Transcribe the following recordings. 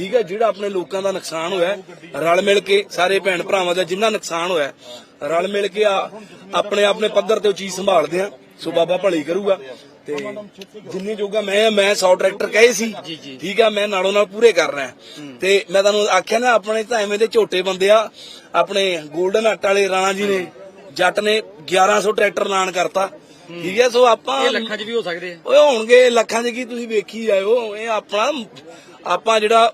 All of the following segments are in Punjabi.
ਠੀਕ ਹੈ ਜਿਹੜਾ ਆਪਣੇ ਲੋਕਾਂ ਦਾ ਨੁਕਸਾਨ ਹੋਇਆ ਰਲ ਮਿਲ ਕੇ ਸਾਰੇ ਭੈਣ ਭਰਾਵਾਂ ਦਾ ਜਿੰਨਾ ਨੁਕਸਾਨ ਹੋਇਆ ਰਲ ਮਿਲ ਕੇ ਆ- ਆਪਣੇ ਆਪਣੇ ਪੱਧਰ ਤੇ ਉਹ ਚੀਜ਼ ਸੰਭਾਲਦੇ ਆ ਸੋ ਬਾਬਾ ਭਲੀ ਕਰੂਗਾ। ਤੇ ਜਿੰਨੀ ਜੋਗਾ ਮੈਂ ਮੈਂ 100 ਟਰੈਕਟਰ ਕਹੇ ਸੀ ਠੀਕ ਆ ਮੈਂ ਨਾਲੋਂ ਨਾਲ ਪੂਰੇ ਕਰ ਰਿਹਾ। ਤੇ ਮੈਂ ਤੁਹਾਨੂੰ ਆਖਿਆ ਨਾ ਆਪਣੇ ਤਾਂ ਐਵੇਂ ਦੇ ਝੋਟੇ ਬੰਦੇ ਆ ਆਪਣੇ 골ਡਨ ਹੱਟ ਵਾਲੇ ਰਾਣਾ ਜੀ ਨੇ ਜੱਟ ਨੇ 1100 ਟਰੈਕਟਰ ਐਲਾਨ ਕਰਤਾ। ਠੀਕ ਹੈ ਸੋ ਆਪਾਂ ਇਹ ਲੱਖਾਂ 'ਚ ਵੀ ਹੋ ਸਕਦੇ ਆ। ਓਏ ਹੋਣਗੇ ਲੱਖਾਂ 'ਚ ਕੀ ਤੁਸੀਂ ਵੇਖੀ ਜਾਇਓ ਇਹ ਆਪਣਾ ਆਪਾਂ ਜਿਹੜਾ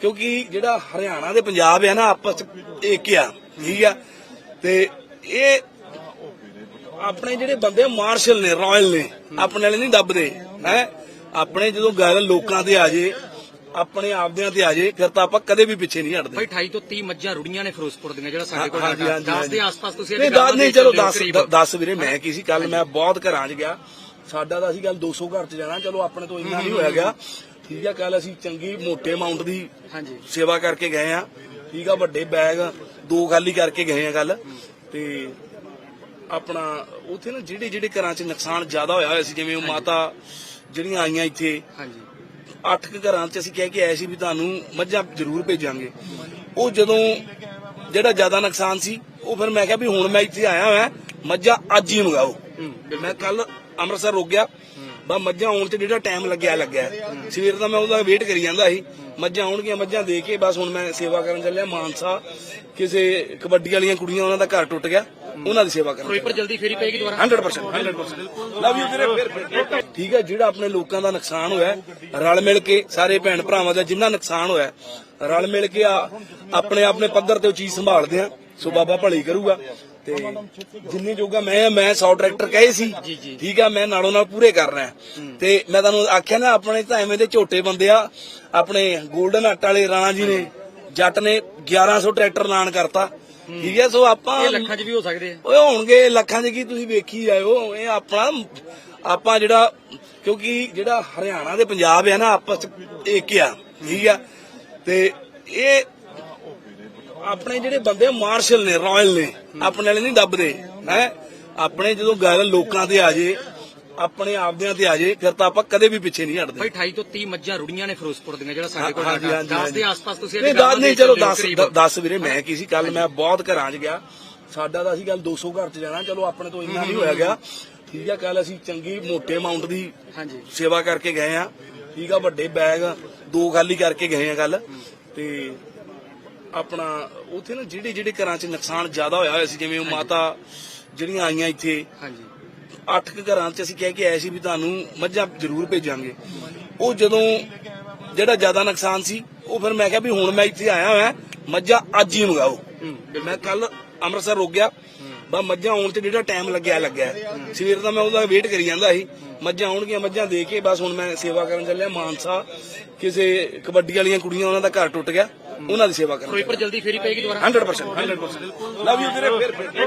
ਕਿਉਂਕਿ ਜਿਹੜਾ ਹਰਿਆਣਾ ਤੇ ਪੰਜਾਬ ਹੈ ਨਾ ਆਪਸ ਇੱਕ ਆ ਠੀਕ ਆ? ਤੇ ਇਹ ਆਪਣੇ ਜਿਹੜੇ ਬੰਦੇ ਮਾਰਸ਼ਲ ਨੇ ਰਾਇਲ ਨੇ ਆਪਣੇ ਵਾਲੇ ਨਹੀਂ ਦੱਬਦੇ ਹੈ? ਆਪਣੇ ਜਦੋਂ ਗੱਲ ਲੋਕਾਂ ਤੇ ਆ ਜੇ ਆਪਣੇ ਆਪਦਿਆਂ ਤੇ ਆ ਜੇ ਫਿਰ ਤਾਂ ਆਪਾਂ ਕਦੇ ਵੀ ਪਿੱਛੇ ਨਹੀਂ ਹਟਦੇ। ਭਾਈ 28 ਤੋਂ 30 ਮੱਝਾਂ ਰੁੜੀਆਂ ਨੇ ਫਿਰੋਜ਼ਪੁਰ ਦੀਆਂ ਜਿਹੜਾ ਸਾਡੇ ਕੋਲ ਹਾਂਜੀ, ਹਾਂਜੀ, 10 ਦੇ। ਆਸ-ਪਾਸ ਤੁਸੀਂ ਨਹੀਂ ਇਹਦੇ ਦੱਸ ਨਹੀਂ ਚਲੋ 10 ਕਰੀਬ। 10 ਵੀਰੇ ਮੈਂ ਕੀ ਸੀ ਕੱਲ ਮੈਂ ਬਹੁਤ ਘਰਾਂ 'ਚ ਗਿਆ। ਸਾਡਾ ਤਾਂ ਅਸੀਂ ਗੱਲ 200 ਘਰ 'ਚ ਜਾਣਾ ਚਲੋ ਆਪਣੇ ਤੋਂ ਇੰਨਾ ਨਹੀਂ ਹੋਇਆ ਗਿਆ। ਠੀਕ ਆ ਕੱਲ ਅਸੀਂ ਚੰਗੀ ਮੋਟੇ ਅਮਾਉਂਟ ਦੀ ਹਾਂਜੀ। ਸੇਵਾ ਕਰਕੇ ਗਏ ਆ। ਠੀਕ ਆ ਵੱਡੇ ਬੈਗ ਦੋ ਖਾਲੀ ਕਰਕੇ ਗਏ ਆ ਕੱਲ ਤੇ ਆਪਣਾ ਉੱਥੇ ਨਾ ਜਿਹੜੇ ਜਿਹੜੇ ਘਰਾਂ 'ਚ ਨੁਕਸਾਨ ਜ਼ਿਆਦਾ ਹੋਇਆ ਹੋਇਆ ਸੀ ਜਿਵੇਂ ਉਹ ਮਾਤਾ ਜਿਹੜੀਆਂ ਆਈਆਂ ਇੱਥੇ ਹਾਂਜੀ। ਅੱਠ ਕੁ ਘਰਾਂ 'ਚ ਅਸੀਂ ਕਹਿ ਕੇ ਆਏ ਸੀ ਵੀ ਤੁਹਾਨੂੰ ਮੱਝਾਂ ਜ਼ਰੂਰ ਭੇਜਾਂਗੇ। ਉਹ ਜਦੋਂ ਜਿਹੜਾ ਜ਼ਿਆਦਾ ਨੁਕਸਾਨ ਸੀ ਉਹ ਫਿਰ ਮੈਂ ਕਿਹਾ ਵੀ ਹੁਣ ਮੈਂ ਇੱਥੇ ਆਇਆ ਹਾਂ ਮੱਝਾਂ ਅੱਜ ਹੀ ਮੰਗਾਓ। ਮੈਂ ਕੱਲ ਅੰਮ੍ਰਿਤਸਰ ਰੁਕ ਗਿਆ। ਬਾ ਮੱਝਾਂ ਆਉਣ ਤੇ ਜਿਹੜਾ ਟਾਈਮ ਲੱਗਿਆ ਲੱਗਿਆ। ਸਵੇਰ ਦਾ ਮੈਂ ਉਹਦਾ ਵੇਟ ਕਰੀ ਜਾਂਦਾ ਸੀ। ਮੱਝਾਂ ਆਉਣਗੀਆਂ ਮੱਝਾਂ ਦੇ ਕੇ ਬਸ ਹੁਣ ਮੈਂ ਸੇਵਾ ਕਰਨ ਚੱਲਿਆ। ਮਾਨਸਾ ਕਿਸੇ ਕਬੱਡੀ ਵਾਲੀਆਂ ਕੁੜੀਆਂ ਉਹਨਾਂ ਦਾ ਘਰ ਟੁੱਟ ਗਿਆ। ਉਹਨਾਂ ਦੀ ਸੇਵਾ ਕਰਨ ਫਿਰੋਜ਼ਪੁਰ ਜਲਦੀ ਫੇਰੀ ਪਏਗੀ ਦੁਬਾਰਾ? 100% 100% ਲਵ ਯੂ ਵੀਰੇ ਫਿਰ ਠੀਕ ਹੈ ਜਿਹੜਾ ਆਪਣੇ ਲੋਕਾਂ ਦਾ ਨੁਕਸਾਨ ਹੋਇਆ ਰਲ ਮਿਲ ਕੇ ਸਾਰੇ ਭੈਣ ਭਰਾਵਾਂ ਦਾ ਜਿੰਨਾ ਨੁਕਸਾਨ ਹੋਇਆ ਰਲ ਮਿਲ ਕੇ ਆ- ਆਪਣੇ ਆਪਣੇ ਪੱਧਰ ਤੇ ਉਹ ਚੀਜ਼ ਸੰਭਾਲਦੇ ਆ। ਸੋ ਬਾਬਾ ਭਲੀ ਕਰੂਗਾ। ਤੇ ਜਿੰਨੀ ਜੋਗਾ ਮੈਂ ਮੈਂ 100 ਟਰੈਕਟਰ ਕਹੇ ਸੀ। ਠੀਕ ਆ ਮੈਂ ਨਾਲੋਂ ਨਾਲ ਪੂਰੇ ਕਰ ਰਿਹਾ। ਤੇ ਮੈਂ ਤੁਹਾਨੂੰ ਆਖਿਆ ਨਾ ਆਪਣੇ ਤਾਂ ਐਵੇਂ ਦੇ ਝੋਟੇ ਬੰਦੇ ਆ ਆਪਣੇ 골ਡਨ ਹੱਟ ਵਾਲੇ ਰਾਣਾ ਜੀ ਨੇ ਜੱਟ ਨੇ 1100 ਟਰੈਕਟਰ ਐਲਾਨ ਕਰਤਾ। ਠੀਕ ਹੈ ਸੋ ਆਪਾਂ ਇਹ ਲੱਖਾਂ 'ਚ ਵੀ ਹੋ ਸਕਦੇ ਆ। ਓਏ ਹੋਣਗੇ ਲੱਖਾਂ 'ਚ ਕੀ ਤੁਸੀਂ ਵੇਖੀ ਜਾਇਓ। ਇਹ ਆਪਣਾ ਆਪਾਂ ਜਿਹੜਾ ਕਿਉਂਕਿ ਜਿਹੜਾ ਹਰਿਆਣਾ ਤੇ ਪੰਜਾਬ ਹੈ ਨਾ ਆਪਸ ਇੱਕ ਆ। ਠੀਕ ਆ। ਤੇ ਇਹ ਆਪਣੇ ਜਿਹੜੇ ਬੰਦੇ ਮਾਰਸ਼ਲ ਨੇ ਰਾਇਲ ਨੇ ਆਪਣੇ ਵਾਲੇ ਨਹੀਂ ਦੱਬਦੇ ਹੈ? ਆਪਣੇ ਜਦੋਂ ਗੱਲ ਲੋਕਾਂ ਤੇ ਆ ਜੇ ਆਪਣੇ ਆਪਦਿਆਂ ਤੇ ਆ ਜੇ ਫਿਰ ਤਾਂ ਆਪਾਂ ਕਦੇ ਵੀ ਪਿੱਛੇ ਨਹੀਂ ਹਟਦੇ। ਭਾਈ 28 ਤੋਂ 30 ਮੱਝਾਂ ਰੁੜੀਆਂ ਨੇ ਫਿਰੋਜ਼ਪੁਰ ਦੀਆਂ ਜਿਹੜਾ ਸਾਡੇ ਕੋਲ ਹਾਂਜੀ, ਹਾਂਜੀ, 10 ਹਾਂਜੀ। ਦੇ ਆਸ-ਪਾਸ ਤੁਸੀਂ ਨਹੀਂ ਇਹਦੇ ਦੱਸ ਨਹੀਂ ਚਲੋ 10 ਕਰੀਬ। 10 ਵੀਰੇ ਮੈਂ ਕੀ ਸੀ ਕੱਲ ਮੈਂ ਬਹੁਤ ਘਰਾਂ 'ਚ ਗਿਆ। ਸਾਡਾ ਤਾਂ ਅਸੀਂ ਗੱਲ 200 ਘਰ 'ਚ ਜਾਣਾ ਚਲੋ ਆਪਣੇ ਤੋਂ ਇੰਨਾ ਨਹੀਂ ਹੋਇਆ ਗਿਆ। ਠੀਕ ਆ ਕੱਲ ਅਸੀਂ ਚੰਗੀ ਮੋਟੇ ਅਮਾਉਂਟ ਦੀ ਹਾਂਜੀ। ਸੇਵਾ ਕਰਕੇ ਗਏ ਆ। ਠੀਕ ਆ ਵੱਡੇ ਬੈਗ ਦੋ ਖਾਲੀ ਕਰਕੇ ਗਏ ਆ ਕੱਲ ਤੇ ਆਪਣਾ ਉੱਥੇ ਨਾ ਜਿਹੜੇ ਜਿਹੜੇ ਘਰਾਂ 'ਚ ਨੁਕਸਾਨ ਜ਼ਿਆਦਾ ਹੋਇਆ ਹੋਇਆ ਸੀ ਜਿਵੇਂ ਉਹ ਮਾਤਾ ਜਿਹੜੀਆਂ ਆਈਆਂ ਇੱਥੇ ਹਾਂਜੀ। ਅੱਠ ਕੁ ਘਰਾਂ 'ਚ ਅਸੀਂ ਕਹਿ ਕੇ ਆਏ ਸੀ ਵੀ ਤੁਹਾਨੂੰ ਮੱਝਾਂ ਜ਼ਰੂਰ ਭੇਜਾਂਗੇ। ਉਹ ਜਦੋਂ ਜਿਹੜਾ ਜ਼ਿਆਦਾ ਨੁਕਸਾਨ ਸੀ ਉਹ ਫਿਰ ਮੈਂ ਕਿਹਾ ਵੀ ਹੁਣ ਮੈਂ ਇੱਥੇ ਆਇਆ ਹਾਂ ਮੱਝਾਂ ਅੱਜ ਹੀ ਮੰਗਾਓ। ਮੈਂ ਕੱਲ ਅੰਮ੍ਰਿਤਸਰ ਰੁਕ ਗਿਆ। ਬਾ ਮੱਝਾਂ ਆਉਣ ਤੇ ਜਿਹੜਾ ਟਾਈਮ ਲੱਗਿਆ ਲੱਗਿਆ। ਸਵੇਰ ਦਾ ਮੈਂ ਉਹਦਾ ਵੇਟ ਕਰੀ ਜਾਂਦਾ ਸੀ। ਮੱਝਾਂ ਆਉਣਗੀਆਂ ਮੱਝਾਂ ਦੇ ਕੇ ਬਸ ਹੁਣ ਮੈਂ ਸੇਵਾ ਕਰਨ ਚੱਲਿਆ। ਮਾਨਸਾ ਕਿਸੇ ਕਬੱਡੀ ਵਾਲੀਆਂ ਕੁੜੀਆਂ ਉਹਨਾਂ ਦਾ ਘਰ ਟੁੱਟ ਗਿਆ। ਉਹਨਾਂ ਦੀ ਸੇਵਾ ਕਰਨ ਫਿਰੋਜ਼ਪੁਰ ਜਲਦੀ ਫੇਰੀ ਪਏਗੀ ਦੁਬਾਰਾ? 100% 100% ਲਵ ਯੂ ਵੀਰੇ ਫਿਰ ਫਿਰ